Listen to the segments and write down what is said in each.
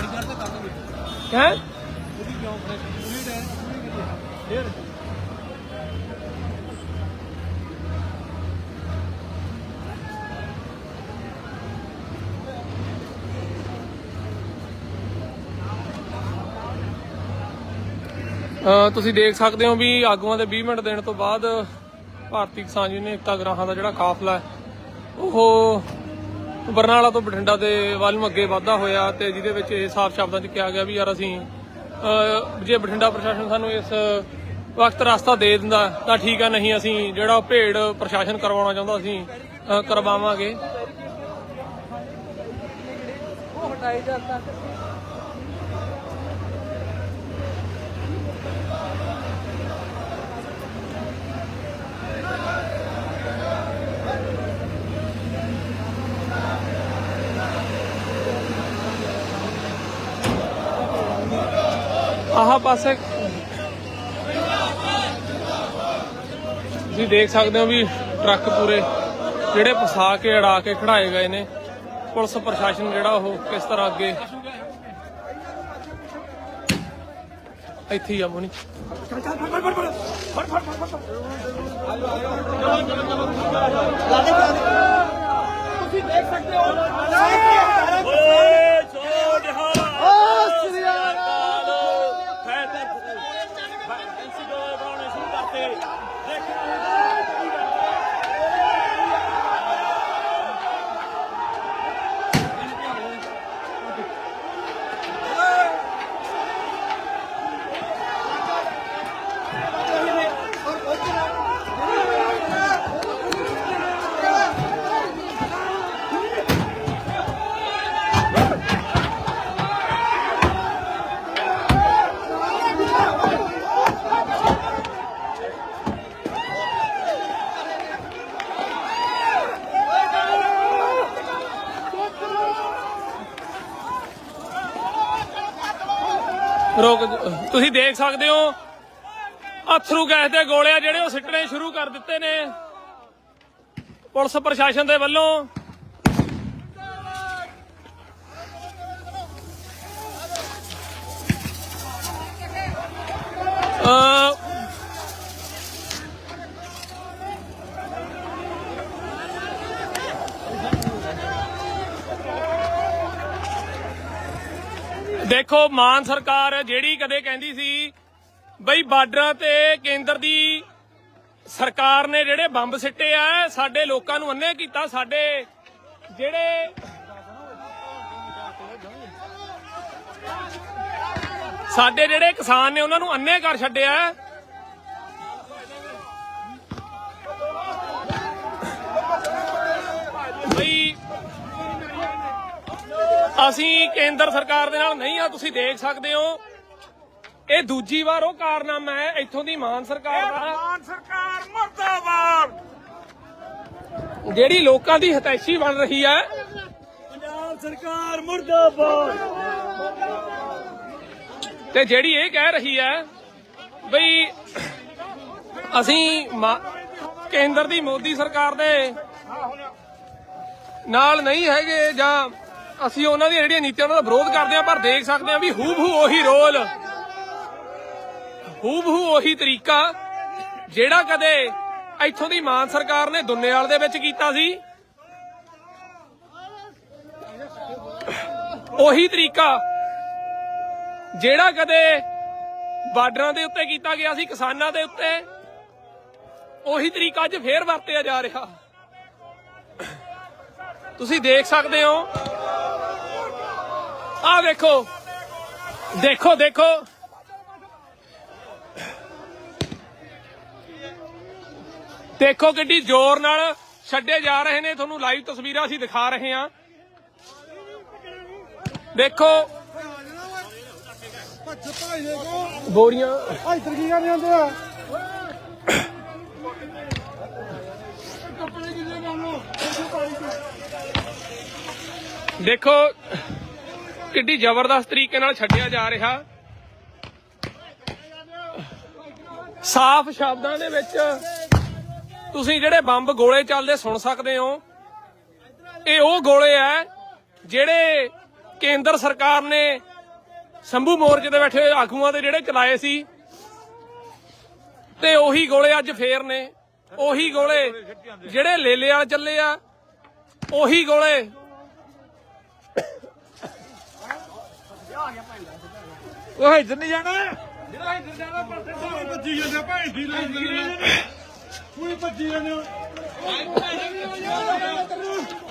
ਗਾੜੀ ਚੜ ਤੇ ਕਰ ਹੈ? ਉਹਦੀ ਕਿਉਂ ਫਰੈਸ਼ ਪੂਰੀ ਟਾਇਰ ਪੂਰੀ ਕਿੱਥੇ ਫੇਰ ਤੁਸੀਂ ਦੇਖ ਸਕਦੇ ਹੋ ਵੀ ਆਗੂਆਂ ਦੇ 20 ਮਿੰਟ ਦੇਣ ਤੋਂ ਬਾਅਦ ਭਾਰਤੀ ਕਿਸਾਨ ਯੂਨੀਅਨ ਏਕਤਾ ਗ੍ਰਾਹਾਂ ਦਾ ਜਿਹੜਾ ਕਾਫਲਾ ਹੈ, ਉਹ ਬਰਨਾਲਾ ਤੋਂ ਬਠਿੰਡਾ ਦੇ ਵੱਲ ਨੂੰ ਅੱਗੇ ਵਧਦਾ ਹੋਇਆ ਤੇ ਜਿਹਦੇ ਵਿੱਚ ਇਹ ਸਾਫ਼ ਸ਼ਬਦਾਂ 'ਚ ਕਿਹਾ ਗਿਆ ਵੀ ਯਾਰ ਅਸੀਂ ਜੇ ਬਠਿੰਡਾ ਪ੍ਰਸ਼ਾਸਨ ਸਾਨੂੰ ਇਸ ਵਕਤ ਰਸਤਾ ਦੇ ਦਿੰਦਾ ਤਾਂ ਠੀਕ ਆ, ਨਹੀਂ ਅਸੀਂ ਜਿਹੜਾ ਉਹ ਭੇੜ ਪ੍ਰਸ਼ਾਸਨ ਕਰਵਾਉਣਾ ਚਾਹੁੰਦਾ ਅਸੀਂ ਕਰਵਾਵਾਂਗੇ। ਉਹ ਹਟਾਈ ਜਾਂਦਾ। ਆਹ ਪਾਸੇ ਤੁਸੀਂ ਦੇਖ ਸਕਦੇ ਹੋ ਵੀ ਟਰੱਕ ਪੂਰੇ ਜਿਹੜੇ ਫਸਾ ਕੇ, ਅੜਾ ਕੇ ਖੜਾਏ ਗਏ ਨੇ। ਪੁਲਿਸ ਪ੍ਰਸ਼ਾਸਨ ਜਿਹੜਾ ਉਹ ਕਿਸ ਤਰ੍ਹਾਂ ਅੱਗੇ ਇੱਥੇ ਹੀ ਆ ਮੋਨੀ। ਰੋਕ ਤੁਸੀਂ ਦੇਖ ਸਕਦੇ ਹੋ। ਅਥਰੂ ਗੈਸ ਦੇ ਗੋਲੇ ਆ ਜਿਹੜੇ ਉਹ ਸਿੱਟਣੇ ਸ਼ੁਰੂ ਕਰ ਦਿੱਤੇ ਨੇ। ਪੁਲਿਸ ਪ੍ਰਸ਼ਾਸਨ ਦੇ ਵੱਲੋਂ ਦੇਖੋ, ਮਾਨ ਸਰਕਾਰ ਜਿਹੜੀ ਕਦੇ ਕਹਿੰਦੀ ਸੀ ਬਈ ਬਾਰਡਰਾਂ ਤੇ ਕੇਂਦਰ ਦੀ ਸਰਕਾਰ ਨੇ ਜਿਹੜੇ ਬੰਬ ਸਿੱਟੇ ਆ, ਸਾਡੇ ਲੋਕਾਂ ਨੂੰ ਅੰਨੇ ਕੀਤਾ, ਸਾਡੇ ਜਿਹੜੇ ਸਾਡੇ ਜਿਹੜੇ ਕਿਸਾਨ ਨੇ ਉਹਨਾਂ ਨੂੰ ਅੰਨੇ ਕਰ ਛੱਡਿਆ ਬਈ ਅਸੀਂ ਕੇਂਦਰ ਸਰਕਾਰ ਦੇ ਨਾਲ ਨਹੀਂ ਆ ਤੁਸੀਂ ਦੇਖ ਸਕਦੇ ਹੋ। ਇਹ ਦੂਜੀ ਵਾਰ ਉਹ ਕਾਰਨਾਮਾ ਹੈ ਇੱਥੋਂ ਦੀ ਮਾਨ ਸਰਕਾਰ ਦਾ। ਮਾਨ ਸਰਕਾਰ ਮਰਦਾਬਾਦ। ਜਿਹੜੀ ਲੋਕਾਂ ਦੀ ਹਤੈਸ਼ੀ ਬਣ ਰਹੀ ਹੈ। ਪੰਜਾਬ ਸਰਕਾਰ ਮਰਦਾਬਾਦ। ਤੇ ਜਿਹੜੀ ਇਹ ਕਹਿ ਰਹੀ ਹੈ ਬਈ ਅਸੀਂ ਕੇਂਦਰ ਦੀ ਮੋਦੀ ਸਰਕਾਰ ਦੇ ਨਾਲ ਨਹੀਂ ਹੈਗੇ ਜਾਂ ਅਸੀਂ ਉਹਨਾਂ ਦੀਆਂ ਜਿਹੜੀਆਂ ਨੀਤੀਆਂ ਦਾ ਵਿਰੋਧ ਕਰਦੇ ਹਾਂ, ਪਰ ਦੇਖ ਸਕਦੇ ਹਾਂ ਵੀ ਹੂ ਬਹੂ ਉਹੀ ਰੋਲ ਹੂ ਬਹੂ ਉਹੀ ਤਰੀਕਾ ਜਿਹੜਾ ਕਦੇ ਇੱਥੋਂ ਦੀ ਮਾਨ ਸਰਕਾਰ ਨੇ ਦੁੰਨੇਵਾਲ ਦੇ ਵਿੱਚ ਕੀਤਾ ਸੀ। ਉਹੀ ਤਰੀਕਾ ਜਿਹੜਾ ਕਦੇ ਬਾਰਡਰਾਂ ਦੇ ਉੱਤੇ ਕੀਤਾ ਗਿਆ ਸੀ, ਕਿਸਾਨਾਂ ਦੇ ਉੱਤੇ, ਉਹੀ ਤਰੀਕਾ ਅੱਜ ਫੇਰ ਵਰਤਿਆ ਜਾ ਰਿਹਾ। ਤੁਸੀਂ ਦੇਖ ਸਕਦੇ ਹੋ ਆਹ ਵੇਖੋ। ਦੇਖੋ ਦੇਖੋ। ਦੇਖੋ ਕਿੱਡੀ ਜ਼ੋਰ ਨਾਲ ਛੱਡੇ ਜਾ ਰਹੇ ਨੇ। ਤੁਹਾਨੂੰ ਲਾਈਵ ਤਸਵੀਰਾਂ ਅਸੀਂ ਦਿਖਾ ਰਹੇ ਹਾਂ। ਦੇਖੋ। ਬੋਰੀਆਂ। ਇੱਧਰ ਕੀ ਕਰਦੇ ਹੁੰਦੇ ਆ ਦੇਖੋ। ਕਿੱਡੀ ਜ਼ਬਰਦਸਤ ਤਰੀਕੇ ਨਾਲ ਛੱਡਿਆ ਜਾ ਰਿਹਾ। ਸਾਫ਼ ਸ਼ਬਦਾਂ ਦੇ ਵਿੱਚ ਤੁਸੀਂ ਜਿਹੜੇ ਬੰਬ ਗੋਲੇ ਚੱਲਦੇ ਸੁਣ ਸਕਦੇ ਹੋ, ਇਹ ਉਹ ਗੋਲੇ ਆ ਜਿਹੜੇ ਕੇਂਦਰ ਸਰਕਾਰ ਨੇ ਸ਼ੰਭੂ ਮੋਰਚੇ ਤੇ ਬੈਠੇ ਆਗੂਆਂ ਦੇ ਜਿਹੜੇ ਚਲਾਏ ਸੀ। ਤੇ ਉਹੀ ਗੋਲੇ ਅੱਜ ਫੇਰ ਨੇ। ਉਹੀ ਗੋਲੇ ਜਿਹੜੇ ਲੇਲੇ ਵਾਲ ਚੱਲੇ ਆ, ਉਹੀ ਗੋਲੇ ਉਹ ਇੱਧਰ ਨਹੀਂ ਜਾਣਾ? ਜਿਹੜਾ ਇੱਧਰ ਜਾਣਾ ਪਰਸੇ ਤੋਂ ਭੱਜੀ ਜਾਂਦਾ ਭਾਈ ਦੀ ਲੈ ਕੋਈ ਭੱਜੀ ਜਾਂਦਾ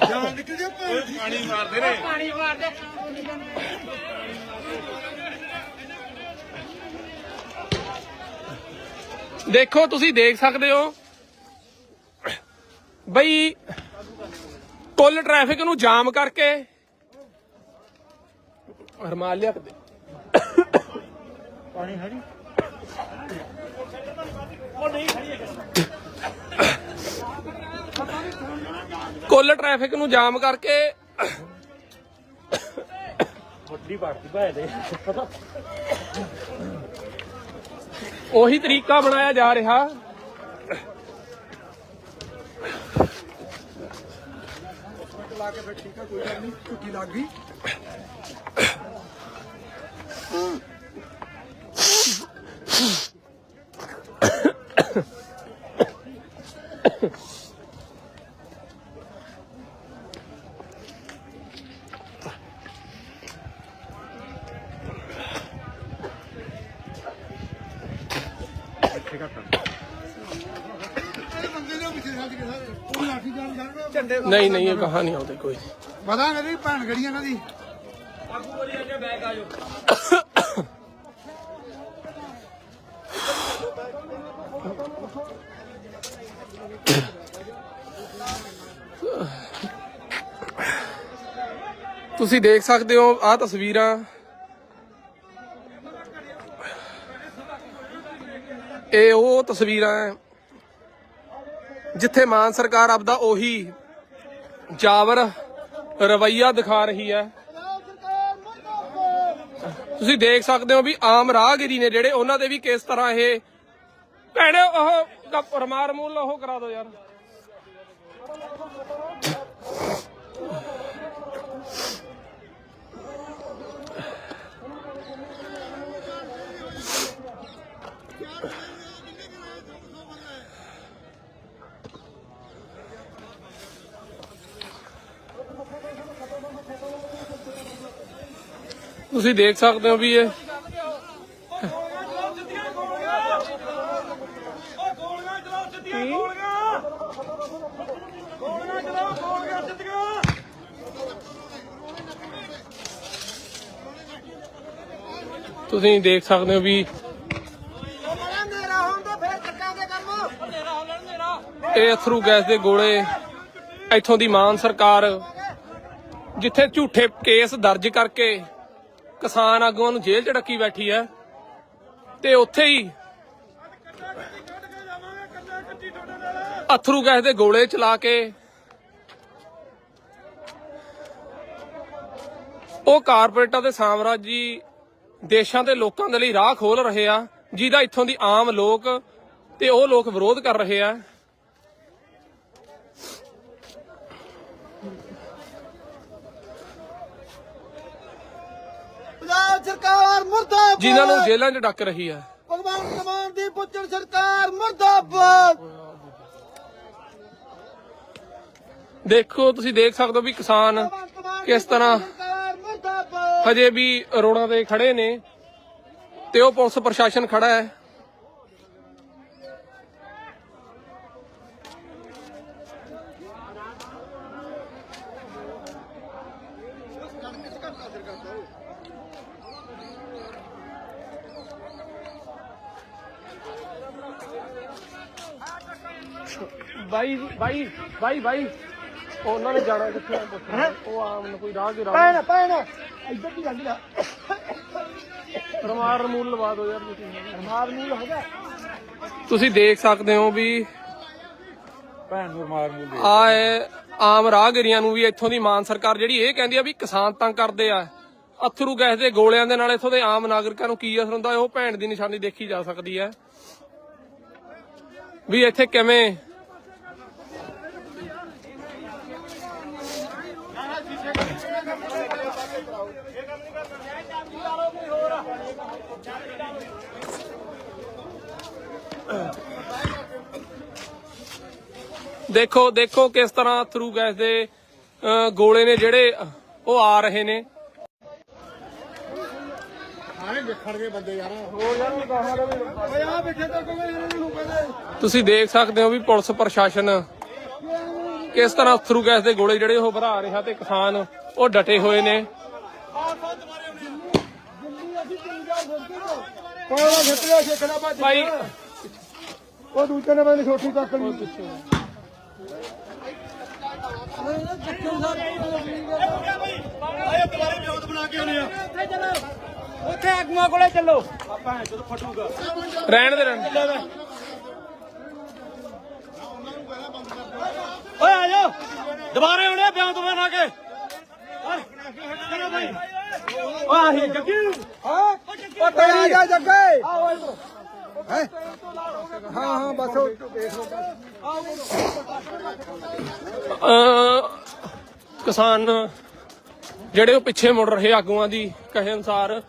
ਜਾਨ ਨਿਕਲ ਜਾ ਭਾਈ। ਪਾਣੀ ਮਾਰਦੇ ਨੇ। ਦੇਖੋ ਤੁਸੀਂ ਦੇਖ ਸਕਦੇ ਹੋ। ਬਈ ਕੁੱਲ ਟ੍ਰੈਫਿਕ ਨੂੰ ਜਾਮ ਕਰਕੇ ਰਮਾਲ ਲਿਆ ਕੇ ਦੇ ਪਾਣੀ ਹੈ ਨਹੀਂ। ਕੁੱਲ ਟ੍ਰੈਫਿਕ ਨੂੰ ਜਾਮ ਕਰਕੇ ਵੱਡੀ ਬਾੜਤੀ ਭਾਏ ਦੇ। ਉਹੀ ਤਰੀਕਾ ਬਣਾਇਆ ਜਾ ਰਿਹਾ। ਲਾ ਕੇ ਫਿਰ ਠੀਕ ਆ ਕੋਈ ਗੱਲ ਨਹੀਂ ਝੁੱਗੀ ਲੱਗ ਗਈ ਬੰਦੇ ਨੇ ਪਿੱਛੇ ਛੱਡ ਕੇ ਸਾਰੇ ਉਹ ਲਾਠੀ ਜਾਨ ਜਾਣ ਝੰਡੇ ਨਹੀਂ ਨਹੀਂ ਇਹ ਕਹਾਣੀ ਆਉਂਦੀ ਕੋਈ ਨਹੀਂ। ਪਤਾ ਮੇਰੀ ਭੈਣ ਗੜੀ ਇਹਨਾਂ ਦੀ ਤੁਸੀਂ ਦੇਖ ਸਕਦੇ ਹੋ ਆਹ ਤਸਵੀਰਾਂ। ਇਹ ਉਹ ਤਸਵੀਰਾਂ ਹੈ, ਜਿੱਥੇ ਮਾਨ ਸਰਕਾਰ ਆਪਦਾ ਉਹੀ ਜਾਵਰ ਰਵਈਆ ਦਿਖਾ ਰਹੀ ਹੈ। ਤੁਸੀਂ ਦੇਖ ਸਕਦੇ ਹੋ ਵੀ ਆਮ ਰਾਹਗੀਰੀ ਨੇ ਜਿਹੜੇ ਉਹਨਾਂ ਦੇ ਵੀ ਕਿਸ ਤਰ੍ਹਾਂ ਇਹ ਭੈਣੇ, ਉਹ ਰਮਾਰ ਮੂਲ ਉਹ ਕਰਾ ਦਿਓ ਯਾਰ। ਤੁਸੀਂ ਦੇਖ ਸਕਦੇ ਹੋ ਵੀ ਇਹ ਤੁਸੀਂ ਦੇਖ ਸਕਦੇ ਹੋ ਵੀ ਇਹ ਅਥਰੂ ਗੈਸ ਦੇ ਗੋਲੇ ਇੱਥੋਂ ਦੀ ਮਾਨ ਸਰਕਾਰ ਜਿੱਥੇ ਝੂਠੇ ਕੇਸ ਦਰਜ ਕਰਕੇ ਕਿਸਾਨ ਆਗੂਆਂ ਨੂੰ ਜੇਲ੍ਹ 'ਚ ਡੱਕੀ ਬੈਠੀ ਹੈ ਤੇ ਉੱਥੇ ਹੀ ਅਥਰੂ ਗੈਸ ਦੇ ਗੋਲੇ ਚਲਾ ਕੇ ਉਹ ਕਾਰਪੋਰੇਟਾਂ ਦੇ ਸਾਮਰਾਜੀ ਦੇਸ਼ਾਂ ਦੇ ਲੋਕਾਂ ਦੇ ਲਈ ਰਾਹ ਖੋਲ ਰਹੇ ਆ, ਜਿਹਦਾ ਇੱਥੋਂ ਦੀ ਆਮ ਲੋਕ ਤੇ ਉਹ ਲੋਕ ਵਿਰੋਧ ਕਰ ਰਹੇ ਆ। ਪੰਜਾਬ ਸਰਕਾਰ ਮੁਰਦਾਬਾਦ। ਜਿਨ੍ਹਾਂ ਨੂੰ ਜੇਲ੍ਹਾਂ 'ਚ ਡੱਕ ਰਹੀ ਆ ਭਗਵੰਤ ਮਾਨ ਦੀ ਪੁੱਤਰ ਸਰਕਾਰ ਮੁਰਦਾਬਾਦ। ਦੇਖੋ ਤੁਸੀਂ ਦੇਖ ਸਕਦੇ ਹੋ ਵੀ ਕਿਸਾਨ ਕਿਸ ਤਰ੍ਹਾਂ ਹਜੇ ਵੀ ਰੋਡਾਂ ਤੇ ਖੜੇ ਨੇ ਤੇ ਉਹ ਪੁਲਿਸ ਪ੍ਰਸ਼ਾਸਨ ਖੜਾ ਹੈ। ਬਾਈ ਬਾਈ ਬਾਈ ਬਾਈ। ਉਹਨਾਂ ਨੇ ਜਾਣਾ ਕਿੱਥੇ ਆ? ਪੁੱਛਣਾ ਉਹ ਆਮ ਨੂੰ ਕੋਈ ਰਾਹ ਰਾਹ ਭੈਣ ਭੈਣ ਇੱਧਰ ਦੀ ਗੱਲ ਆ। ਰਮਾਰ ਰਮੂਲ ਲਵਾ ਦਿਓ ਯਾਰ ਤੁਸੀਂ। ਮਾਰ ਮੂਲ ਹੋ ਗਿਆ। ਤੁਸੀਂ ਦੇਖ ਸਕਦੇ ਹੋ ਵੀ ਭੈਣ ਨੂੰ ਮਾਰ ਮੂਲ ਦੇ ਆ ਇਹ ਆਮ ਰਾਹਗੀਰੀਆਂ ਨੂੰ ਵੀ ਇੱਥੋਂ ਦੀ ਮਾਨ ਸਰਕਾਰ ਜਿਹੜੀ ਇਹ ਕਹਿੰਦੀ ਆ ਵੀ ਕਿਸਾਨ ਤੰਗ ਕਰਦੇ ਆ। ਅਥਰੂ ਗੈਸ ਦੇ ਗੋਲਿਆਂ ਦੇ ਨਾਲ ਇੱਥੋਂ ਦੇ ਆਮ ਨਾਗਰਿਕਾਂ ਨੂੰ ਕੀ ਅਸਰ ਹੁੰਦਾ ਉਹ ਭੈਣ ਦੀ ਨਿਸ਼ਾਨੀ ਦੇਖੀ ਜਾ ਸਕਦੀ ਹੈ। ਵੀ ਇੱਥੇ ਕਿਵੇਂ ਦੇਖੋ ਦੇਖੋ ਕਿਸ ਤਰ੍ਹਾਂ ਥਰੂ ਗੈਸ ਦੇ ਗੋਲੇ ਨੇ ਜਿਹੜੇ ਉਹ ਆ ਰਹੇ ਨੇ। ਤੁਸੀਂ ਦੇਖ ਸਕਦੇ ਹੋ ਵੀ ਪੁਲਿਸ ਪ੍ਰਸ਼ਾਸਨ ਕਿਸ ਤਰ੍ਹਾਂ ਥਰੂ ਗੈਸ ਦੇ ਗੋਲੇ ਜਿਹੜੇ ਉਹ ਭਰਾ ਰਿਹਾ ਤੇ ਕਿਸਾਨ ਉਹ ਡਟੇ ਹੋਏ ਨੇ। ਕੋਈ ਨਾ ਛੱਤਿਆ ਛੇਕਣਾ ਭੱਜ ਭਾਈ ਉਹ ਦੂਜੇ ਨੇ ਮੈਨੂੰ ਛੋਟੀ ਚੱਕ ਲਈ। ਆਏ ਦੁਬਾਰੇ ਵਿਉਂਤ ਬਣਾ ਕੇ ਆਉਣੇ ਆ ਉੱਥੇ ਆਗੂਆਂ ਕੋਲੇ ਚੱਲੋ। ਆਪਾਂ ਜਦੋਂ ਫਟੂਗਾ ਰਹਿਣ ਦੇ। ਰਹਿਣ ਦੇ। ਓਏ ਆ ਜਾਓ ਦੁਬਾਰੇ ਆਉਣੇ ਬਿਉਂਤ ਬਣਾ ਕੇ। ਓਏ ਚਲੋ ਭਾਈ ਓਏ ਆਹੀ ਜੱਗੀ ਹਾਂ ਓ ਆ ਜਾ ਜੱਗੇ। ਹੈ? ਹਾਂ ਹਾਂ ਬਸ ਉਹ ਦੇਖ ਲਓ। ਅਹ ਕਿਸਾਨ ਜਿਹੜੇ ਉਹ ਪਿੱਛੇ ਮੁੜ ਰਹੇ ਆਗੂਆਂ ਦੀ ਕਹੇ ਅਨੁਸਾਰ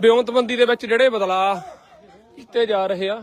ਬਿਉਂਤਬੰਦੀ ਦੇ ਵਿੱਚ ਜਿਹੜੇ ਬਦਲਾਅ ਕੀਤੇ ਜਾ ਰਹੇ ਆ।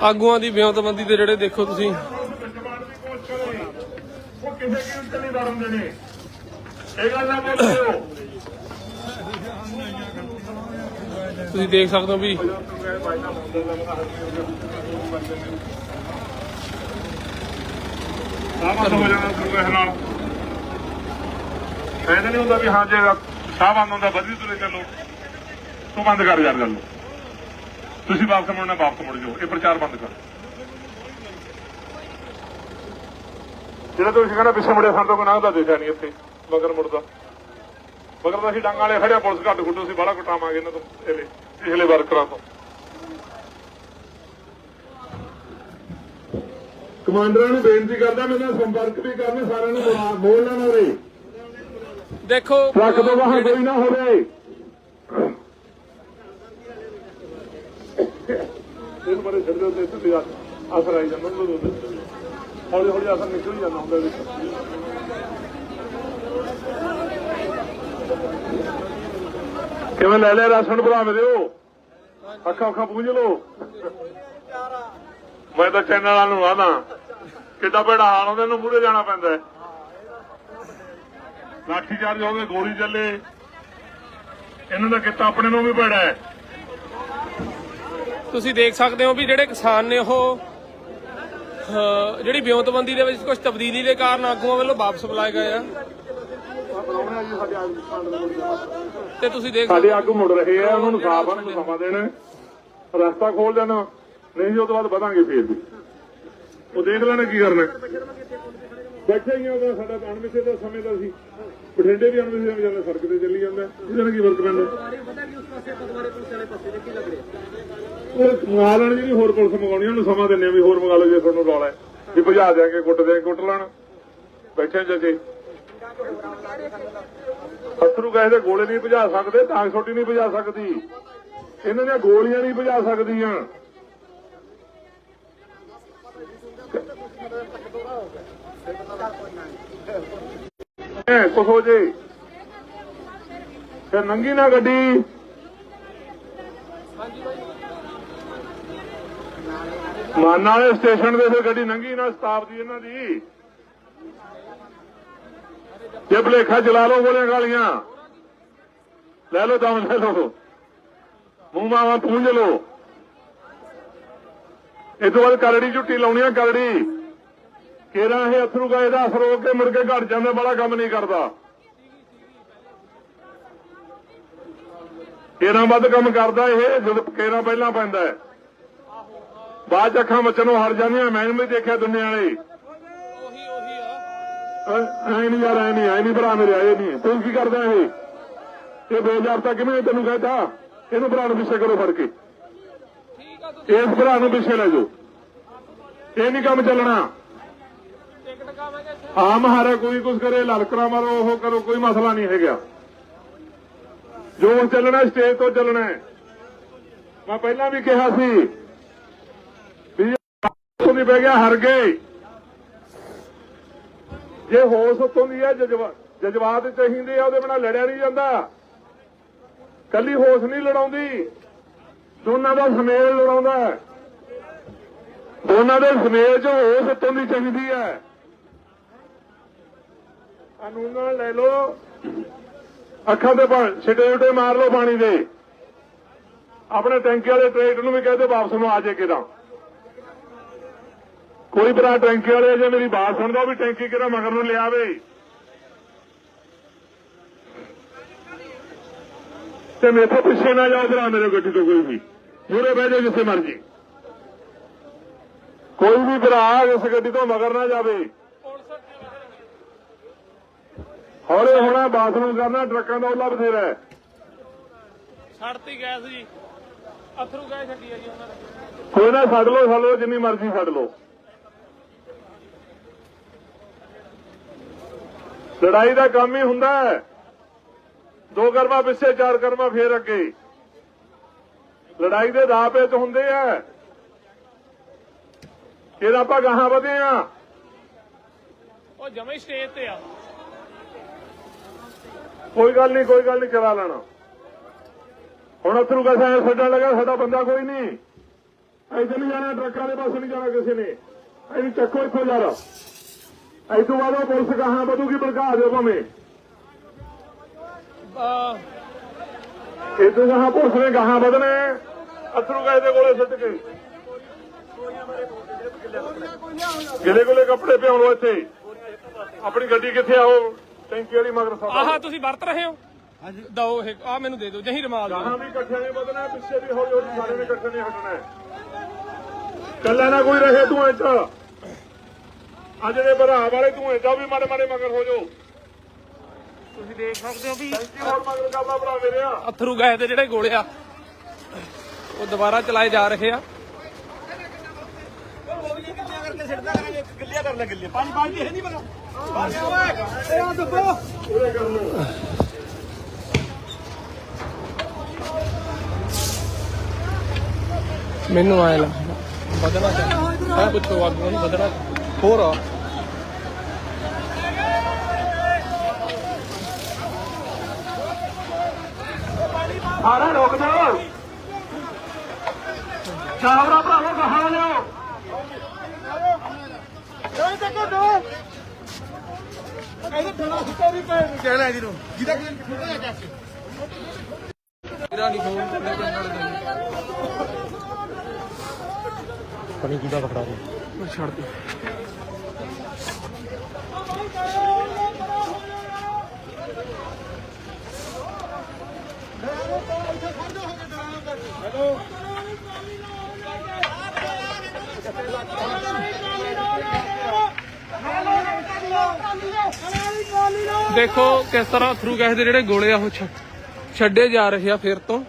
ਆਗੂਆਂ ਦੀ ਬਿਉਂਤਬੰਦੀ ਦੇ ਜਿਹੜੇ ਦੇਖੋ ਤੁਸੀਂ। ਉਹ ਕਿਸੇ ਕੀਮਤ ਨਹੀਂ ਲੜਨਦੇ ਨੇ ਇਹ ਗੱਲ ਨਾ ਬੋਲਿਓ ਤੁਸੀਂ ਦੇਖ ਸਕਦੇ ਹੋ ਵੀ ਸਾਹ ਹੋ ਜਾਣਾ ਸੁਰਗਾਹ ਨਾਲ ਐਂ ਨਹੀਂ ਹੁੰਦਾ ਵੀ ਹਾਂ ਜੇ ਸਾਹ ਬੰਦ ਹੁੰਦਾ ਵਧੀ ਤੁਰੇ ਚੱਲੋ ਤੂੰ ਬੰਦ ਕਰ ਯਾਰ ਗੱਲ ਤੁਸੀਂ ਵਾਪਸ ਮੁੜਨਾ ਵਾਪਸ ਮੁੜ ਜਾਓ ਇਹ ਪ੍ਰਚਾਰ ਬੰਦ ਕਰ। ਜਿਹੜਾ ਤੁਸੀਂ ਕਹਿੰਦਾ ਪਿੱਛੇ ਮੁੜਿਆ ਸਾਨੂੰ ਤਾਂ ਕੋਈ ਲੰਘਦਾ ਦੇਖਿਆ ਨਹੀਂ ਇੱਥੇ ਮਗਰ ਮੁੜਦਾ। ਮਗਰ ਤਾਂ ਅਸੀਂ ਡਾਂਗਾਂ ਵਾਲੇ ਖੜਿਆ ਪੁਲਿਸ ਘੱਟ ਗੁੱਟੂ ਅਸੀਂ ਬਾਹਲਾ ਕੁੱਟਾਵਾਂਗੇ ਇਹਨਾਂ ਤੋਂ ਇਹਲੇ ਪਿਛਲੇ ਵਰਕਰਾਂ ਤੋਂ। ਕਮਾਂਡਰਾਂ ਨੂੰ ਬੇਨਤੀ ਕਰਦਾ ਮੇਰੇ ਨਾਲ ਸੰਪਰਕ ਵੀ ਕਰਨ ਸਾਰਿਆਂ ਨੂੰ ਬੁਲਾ ਬੋਲਣਾ ਨਾ ਰੇ ਦੇਖੋ ਟਰੱਕ ਤੋਂ ਬਾਹਰ ਕੋਈ ਨਾ ਹੋਵੇ। ਇਸ ਬਾਰੇ ਛੱਡ ਦਿਓ ਤੇ ਤੁਸੀਂ ਅਸਰ ਆਈ ਜਾਂਦਾ ਉਹਨਾਂ ਨੂੰ ਹੌਲੀ ਹੌਲੀ ਅਸਰ ਨਿਕਲ ਜਾਂਦਾ ਹੁੰਦਾ ਵਿੱਚ ਕਿਵੇਂ ਲੈ ਲਿਆ ਰਾਸ਼ਨ ਭਰਾ ਦਿਓ ਅੱਖਾਂ ਅੱਖਾਂ ਪੂੰਝ ਲਓ। ਮੈਂ ਤਾਂ ਚੈਨਲ ਵਾਲ ਨੂੰ ਆਦਾ ਕਿੱਡਾ ਬੜਾ ਹਾਲ ਹੁੰਦਾ ਇਹਨੂੰ ਮੂਹਰੇ ਜਾਣਾ ਪੈਂਦਾ ਹੈ। ਲਾਠੀ ਚਾਰਜ ਹੋ ਗਏ ਚੱਲੇ। ਇਹਨਾਂ ਦਾ ਕਿੱਤਾ ਆਪਣੇ ਨੂੰ ਵੀ ਭੈੜਾ ਹੈ। ਤੁਸੀਂ ਦੇਖ ਸਕਦੇ ਹੋ ਵੀ ਜਿਹੜੇ ਕਿਸਾਨ ਨੇ ਉਹ ਜਿਹੜੀ ਬਿਉਂਤਬੰਦੀ ਦੇ ਵਿੱਚ ਕੁਝ ਤਬਦੀਲੀ ਦੇ ਕਾਰਨ ਆਗੂਆਂ ਵੱਲੋਂ ਵਾਪਸ ਬੁਲਾਏ ਗਏ ਆ। ਤੇ ਤੁਸੀਂ ਦੇਖ ਸਾਡੇ ਆਗੂ ਮੁੜ ਰਹੇ ਆ ਉਹਨਾਂ ਨੂੰ ਸਾਫ਼ ਨੂੰ ਸਮਾਂ ਦੇਣਾ। ਰਸਤਾ ਖੋਲ ਦੇਣਾ ਨਹੀਂ ਜੀ ਉਹ ਤੋਂ ਬਾਅਦ ਵਧਾਂਗੇ ਫੇਰ ਵੀ। ਉਹ ਦੇਖ ਲੈਣਾ ਕੀ ਕਰਨਾ। ਬੈਠੇ ਹੀ ਉਹਦਾ ਸਾਡਾ ਅਣਮਿੱਥੇ ਦਾ ਸਮੇਂ ਦਾ ਸੀ। ਬਠਿੰਡੇ ਵੀ ਅਣਮਿੱਥੇ ਦਾ ਜਾਂਦਾ ਸੜਕ ਤੇ ਚੱਲੀ ਜਾਂਦਾ। ਇਹਦੇ ਨਾਲ ਕੀ ਫ਼ਰਕ ਪੈਂਦਾ? ਉਹ ਮੰਗਾ ਲੈਣ ਜਿਹੜੀ ਹੋਰ ਪੁਲਿਸ ਮੰਗਾਉਣੀ, ਉਹਨੂੰ ਸਮਾਂ ਦਿੰਨੇ ਆ ਵੀ ਹੋਰ ਮੰਗਾ ਲਓ ਜੇ ਤੁਹਾਨੂੰ ਰੌਲਾ ਹੈ। ਵੀ ਭਜਾ ਦਿਆਂਗੇ, ਕੁੱਟ ਦਿਆਂਗੇ ਕੁੱਟ ਲੈਣ। ਬੈਠੇ ਜੱਜੇ ਅਥਰੂ ਗੈਸ ਦੇ ਗੋਲੇ ਨਹੀਂ ਭਜਾ ਸਕਦੇ ਤਾਂ ਛੋਟੀ ਨਹੀਂ ਭਜਾ ਸਕਦੀ। ਇਹਨਾਂ ਦੀਆਂ ਗੋਲੀਆਂ ਨਹੀਂ ਭਜਾ ਸਕਦੀਆਂ। ਐ ਕੁਛ ਜੇ। ਫਿਰ ਨੰਗੀ ਨਾ ਗੱਡੀ। ਮਾਨ ਵਾਲੇ ਸਟੇਸ਼ਨ ਦੇ ਫਿਰ ਗੱਡੀ ਨੰਗੀ ਨਾ ਸਤਾਬਦੀ ਇਹਨਾਂ ਦੀ। ਜੇ ਭਲੇਖਾ ਚਲਾ ਲਓ ਗੋਲੀਆਂ ਗਾਲੀਆਂ ਲੈ ਲਓ ਦਮ, ਲੈ ਲਓ। ਮੂੰਹ ਮਾਵਾ ਪੂੰਝ ਲਓ। ਇਹ ਤੋਂ ਬਾਅਦ ਕਰੜੀ ਝੁੱਟੀ ਲਾਉਣੀ ਆ, ਕਰੜੀ। ਕੇਰਾ ਇਹ ਅਥਰੂ ਗਾ ਇਹਦਾ ਅਸਰ ਹੋ ਕੇ ਮੁੜ ਕੇ ਘਟ ਜਾਂਦਾ, ਬੜਾ ਕੰਮ ਨਹੀਂ ਕਰਦਾ। ਕੇਰਾ ਵੱਧ ਕੰਮ ਕਰਦਾ ਇਹ, ਜਦੋਂ ਕੇਰਾ ਪਹਿਲਾਂ ਪੈਂਦਾ ਹੈ। ਬਾਅਦ ਅੱਖਾਂ ਮੱਚਣੋਂ ਹਟ ਜਾਂਦੀਆਂ ਮੈਂ ਵੀ ਦੇਖਿਆ ਦੁਨੀਆ ਵਾਲੇ। ਉਹੀ ਉਹੀ ਆ। ਐ ਨਹੀਂ ਯਾਰ ਐ ਨਹੀਂ ਐ ਨਹੀਂ ਭਰਾ ਮੇਰੇ ਆਏ ਨਹੀਂ ਤੂੰ ਕੀ ਕਰਦਾ ਇਹ? ਇਹ 2000 ਤੱਕ ਕਿਵੇਂ ਤੈਨੂੰ ਕਹਿੰਦਾ ਇਹਨੂੰ ਭਰਾ ਨੂੰ ਪਿੱਛੇ ਕਰੋ ਫੜ ਕੇ। ਆ ਇਸ ਭਰਾ ਨੂੰ ਪਿੱਛੇ ਲੈ ਜਾਓ। ਇਹ ਨਹੀਂ ਕੰਮ ਚੱਲਣਾ। ਟਿਕਟ ਕਾਵਾਂਗੇ ਇੱਥੇ। ਆਮ ਹਾਰੇ ਕੋਈ ਕੁਝ ਕਰੇ ਲਲਕਰਾ ਮਾਰੋ ਉਹ ਕਰੋ ਕੋਈ ਮਸਲਾ ਨਹੀਂ ਹੈਗਾ। ਜੋ ਚੱਲਣਾ ਸਟੇਜ ਤੋਂ ਚੱਲਣਾ। ਮੈਂ ਪਹਿਲਾਂ ਵੀ ਕਿਹਾ ਸੀ ਉੱਥੋਂ ਦੀ ਬਹਿ ਗਿਆ, ਹਰ ਗਏ। ਜੇ ਹੋਸ ਉੱਥੋਂ ਦੀ ਹੈ, ਜਜ਼ਬਾ ਜਜ਼ਬਾਤ ਚਾਹੀਦੇ ਆ, ਉਹਦੇ ਬਿਨਾ ਲੜਿਆ ਨਹੀਂ ਜਾਂਦਾ। ਕੱਲੀ ਹੋਸ ਨਹੀਂ ਲੜਾਉਂਦੀ। ਦੋਨਾਂ ਦਾ ਸਮੇਲ ਲੜਾਉਂਦਾ ਦੋਨਾਂ ਦੇ ਸਮੇਲ 'ਚ ਹੋਸ ਉਤੋਂ ਦੀ ਚਾਹੀਦੀ ਹੈ। ਕਾਨੂੰਨ ਲੈ ਲਓ। ਅੱਖਾਂ ਤੇ ਛਿੱਟੇ ਛਿੱਟੇ ਮਾਰ ਲਓ ਪਾਣੀ ਦੇ। ਆਪਣੇ ਟੈਂਕੀ ਵਾਲੇ ਟਰੈਕਟਰ ਨੂੰ ਵੀ ਕਹਦੇ ਵਾਪਸ ਨੂੰ ਆ ਜੇ ਕਿਦਾਂ। ਕੋਈ ਭਰਾ ਟੈਂਕੀ ਵਾਲੇ ਜੇ ਮੇਰੀ ਬਾਤ ਸੁਣਦਾ ਉਹ ਵੀ ਟੈਂਕੀ ਕਿਹੜਾ ਮਗਰ ਨੂੰ ਲਿਆਵੇ। ਤੇ ਮੇਥੋਂ ਪਿੱਛੇ ਨਾ ਜਾਓ ਭਰਾ ਮੇਰੇ ਗੱਡੀ ਤੋਂ ਕੋਈ ਵੀ। ਮੂਰੇ ਬਹਿ ਜਾਓ ਜਿੱਥੇ ਮਰਜ਼ੀ। ਕੋਈ ਵੀ ਭਰਾ ਇਸ ਗੱਡੀ ਤੋਂ ਮਗਰ ਨਾ ਜਾਵੇ। ਹੌਲੇ ਹੋਣਾ ਬਾਥਰੂਮ ਕਰਨਾ ਟਰੱਕਾਂ ਦਾ ਉਹਲਾ ਬਥੇਰਾ ਹੈ। ਛੱਡਤੀ ਗੈਸ ਜੀ। ਅਥਰੂ ਗੈਸ ਛੱਡੀ ਆ ਜੀ ਉਹਨਾਂ ਨੇ। ਕੋਈ ਨਾ ਛੱਡ ਲਓ ਛੱਡ ਲਓ ਜਿੰਨੀ ਮਰਜ਼ੀ ਛੱਡ ਲਓ। ਲੜਾਈ ਦਾ ਕੰਮ ਹੀ ਹੁੰਦਾ ਹੈ। ਦੋ ਕਰਮਾ ਪਿੱਛੇ ਚਾਰ ਕਰਮਾ ਫੇਰ ਅੱਗੇ। ਲੜਾਈ ਦੇ ਦਾਅ ਪੇਚ ਹੁੰਦੇ ਆ। ਫਿਰ ਆਪਾਂ ਗਾਹਾਂ ਵਧੇ ਆ। ਉਹ ਜਮੇ ਸਟੇਜ ਤੇ ਆ। ਕੋਈ ਗੱਲ ਨਹੀਂ ਕੋਈ ਗੱਲ ਨਹੀਂ ਕਰਾ ਲੈਣਾ। ਹੁਣ ਅਥਰੂ ਕਾ ਸਾਇਆ ਛੱਡਣ ਲੱਗਾ ਸਾਡਾ ਬੰਦਾ ਕੋਈ ਨਹੀਂ। ਇੱਥੇ ਨਹੀਂ ਜਾਣਾ ਟਰੱਕਾਂ ਦੇ ਪਾਸੇ ਨਹੀਂ ਜਾਣਾ ਕਿਸੇ ਨੇ। ਇਹਨੂੰ ਚੱਕੋ ਇੱਥੋਂ ਯਾਰ ਇਹ ਤੋਂ ਬਾਅਦ ਉਹ ਪੁਲਿਸ ਕਹਾਂ ਵਧੂਗੀ ਭੜਕਾ ਦਿਓ ਭਾਵੇਂ। ਇਹ ਤੋਂ ਕਹਾਂ ਪੁਲਿਸ ਨੇ ਗਾਹਾਂ ਵਧਣੇ। ਅਥਰੂ ਕਾ ਇਹਦੇ ਕੋਲੇ ਸਿੱਟ ਕੇ। ਗਿਲੇ ਗੁਲੇ ਕੱਪੜੇ ਪਿਆਉਣੋ ਇੱਥੇ। ਆਪਣੀ ਗੱਡੀ ਕਿੱਥੇ ਆਓ ਟੈਂਕੀ ਵਾਲੀ ਮਗਰ ਸਭ ਆਹ ਤੁਸੀਂ ਵਰਤ ਰਹੇ ਹੋ? ਹਾਂਜੀ। ਦੋ ਇਹ ਆ ਮੈਨੂੰ ਦੇ ਦਿਓ ਜਹੀਂ ਰਮਾਲ ਗਾਹਾਂ ਵੀ ਇਕੱਠੇ ਨਹੀਂ ਵਧਣਾ ਪਿੱਛੇ ਵੀ ਹੌਲੀ ਹੌਲੀ ਸਾਰੇ ਨੇ ਇਕੱਠੇ ਨਹੀਂ ਹਟਣਾ। ਹੈ। ਕੱਲਾ ਨਾ ਕੋਈ ਰਹੇ ਤੂੰ ਇੱਥੇ। ਆ ਜਿਹੜੇ ਭਰਾ ਵਾਲੇ ਤੂੰ ਇੱਥੇ ਵੀ ਮਾੜੇ ਮਾੜੇ ਮਗਰ ਹੋ ਜਾਓ। ਤੁਸੀਂ ਦੇਖ ਸਕਦੇ ਹੋ ਵੀ ਹੋਰ ਮਗਰ ਕਰਦਾ ਭਰਾ ਮੇਰੇ। ਆ ਅਥਰੂ ਗੈਸ ਦੇ ਜਿਹੜੇ ਗੋਲੇ ਆ ਉਹ ਦੁਬਾਰਾ ਚਲਾਏ ਜਾ ਰਹੇ ਆ। ਗਿੱਲੀਆਂ ਕਰ ਲੈ ਗਿੱਲੀਆਂ ਪਾਣੀ ਬਾਲਟੀ ਹੈ ਨਹੀਂ ਬਣਾ ਬਾਹਰ ਜਾ ਓਏ ਇਹ ਆ ਦੱਬੋ। ਪੂਰੇ ਕਰ ਲਓ। ਮੈਨੂੰ ਆਇਆ ਲੱਗਦਾ। ਵਧਣਾ ਚਾਹੀਦਾ। ਹੈ ਪੁੱਛੋ ਆਗੂ ਨੂੰ ਵਧਣਾ ਹੋਰ ਆ ਸਾਰਾ ਰੋਕ ਦਿਓ ਚਾਵਰਾ ਭਰਾਵੋ ਕਹਾਂ ਲਿਓ। ਇਹ ਤੱਕ ਦੋ? ਇਹਦੇ ਸੁੱਤਾ ਵੀ ਪੈ ਕਹਿਣਾ ਜੀ ਨੂੰ। ਜਿਹਦਾ ਕਿ। ਛੋਟਾ ਜਿਹਾ ਚੱਕ ਮੇਰਾ ਨਹੀਂ ਫੋਨ ਪਣੀ ਕਿਹਦਾ ਪਕੜਾ ਦੇ ਮੈਂ ਛੱਡ ਦੇ। ਦੇਖੋ ਕਿਸ ਤਰ੍ਹਾਂ ਥਰੂ ਗੈਸ ਦੇ ਜਿਹੜੇ ਗੋਲੇ ਆ ਉਹ ਛੱਡੇ ਜਾ ਰਹੇ ਆ ਫਿਰ ਤੋਂ।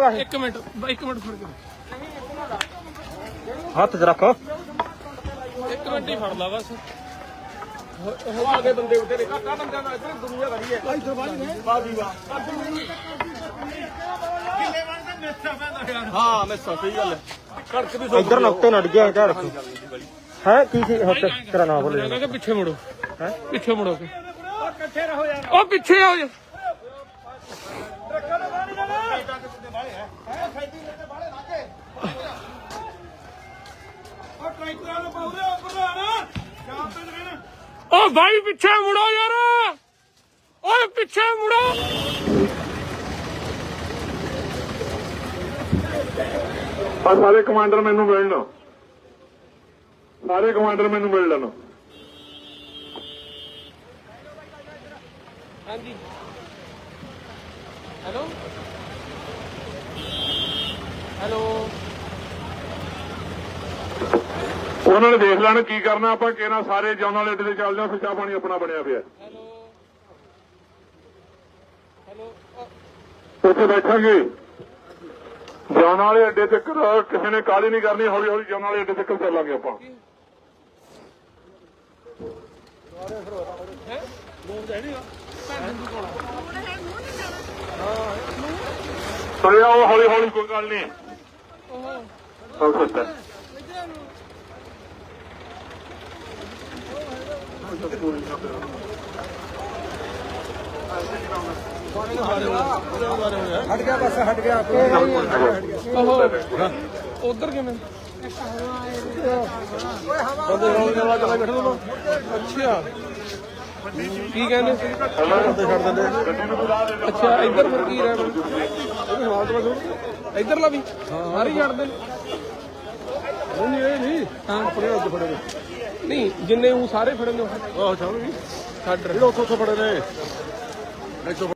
ਜਾ ਮਾੜਾ ਜਾ ਇੱਕ ਮਿੰਟ ਬਾਈ, ਇੱਕ ਮਿੰਟ ਫੜ ਕੇ ਹੱਥ 'ਚ ਰੱਖ। ਇੱਕ ਮਿੰਟ ਹੀ ਫੜ ਲਾ ਬਸ। ਆਗੇ ਬੰਦੇ ਉੱਤੇ ਨੇ ਕਾਕਾ ਬੰਦਾ ਨਾ ਇੱਧਰ ਦੁਨੀਆ ਕਰੀ ਹੈ। ਇੱਧਰ ਬਾਜੀ ਨੇ। ਵਾਹ ਵੀ ਵਾਹ। ਹਾਂ ਮੈਂ ਸਹੀ ਗੱਲ ਹੈ। ਕੜਕ ਦੀ ਇੱਧਰ ਨਾ ਉੱਤੇ ਨੜ ਗਿਆ ਘਰ ਹੈ? ਕੀ ਸੀ? ਹੱਥ ਤੇਰਾ ਨਾਮ ਬੋਲੇ ਮੈਂ ਕਿਹਾ ਪਿੱਛੇ ਮੁੜੋ। ਹੈਂ? ਪਿੱਛੇ ਮੁੜੋ ਕੇ। ਇਕੱਠੇ ਰਹੋ ਯਾਰ। ਉਹ ਪਿੱਛੇ ਆਓ ਜੀ। ਉਹ ਭਾਈ ਪਿੱਛੇ ਮੁੜੋ ਯਾਰ। ਓਏ ਪਿੱਛੇ ਮੁੜੋ। ਆ ਸਾਰੇ ਕਮਾਂਡਰ ਮੈਨੂੰ ਮਿਲ ਲਓ ਸਾਰੇ ਕਮਾਂਡਰ ਮੈਨੂੰ ਮਿਲ ਲੈਣ ਹਾਂਜੀ। ਹੈਲੋ? ਹੈਲੋ। ਉਹਨਾਂ ਨੇ ਦੇਖ ਲੈਣ ਕੀ ਕਰਨਾ ਆਪਾਂ ਕਿਹਨਾਂ ਸਾਰੇ ਜੌਨ ਵਾਲੇ ਤੇ ਚੱਲਦੇ ਆ ਫਿਰ ਚਾਹ ਪਾਣੀ ਆਪਣਾ ਬਣਿਆ ਪਿਆ। ਹੈਲੋ। ਹੈਲੋ ਉੱਥੇ ਬੈਠਾਂਗੇ। ਜੌਨ ਵਾਲੇ ਅੱਡੇ ਤੇ ਕਿਸੇ ਨੇ ਕਾਲੀ ਨਹੀਂ ਕਰਨੀ ਹੌਲੀ ਹੌਲੀ ਜੌਨ ਵਾਲੇ ਅੱਡੇ ਤੱਕ ਚੱਲਾਂਗੇ ਆਪਾਂ। ਸਰਿਆ ਉਹ ਹੌਲੀ ਹੌਲੀ ਕੋਈ ਗੱਲ ਨਹੀਂ। ਹਟ ਗਿਆ ਬਸ ਹਟ ਗਿਆ। ਓਹੋ ਉਧਰ ਕਿਵੇਂ? ਬੰਦੇ ਰੌਲੇ ਨਾਲ ਚਲਾ ਬੈਠੇ ਨੂੰ ਅੱਛਾ। ਕੀ ਕਹਿੰਦੇ? ਬੰਦੇ ਛੱਡ ਦਿੰਦੇ ਅੱਛਾ ਇੱਧਰ ਫਿਰ ਕੀ ਰਹਿਣਾ ਇੱਧਰਲਾ ਵੀ ਸਾਰੇ ਛੱਡਦੇ ਨੇ ਨਹੀਂ ਇਹ ਨਹੀਂ ਹਾਂ ਆਪਣੇ ਹੱਥ ਫੜੇ ਨੇ ਨਹੀਂ ਜਿੰਨੇ ਉਹ ਸਾਰੇ ਫੜੇ ਨੇ ਉਹ। ਆਹ ਛੱਡ ਵੀ। ਛੱਡ ਰਹੇ ਜਿਹੜੇ ਉੱਥੋਂ ਉੱਥੋਂ ਫੜੇ ਨੇ। ਇੱਥੋਂ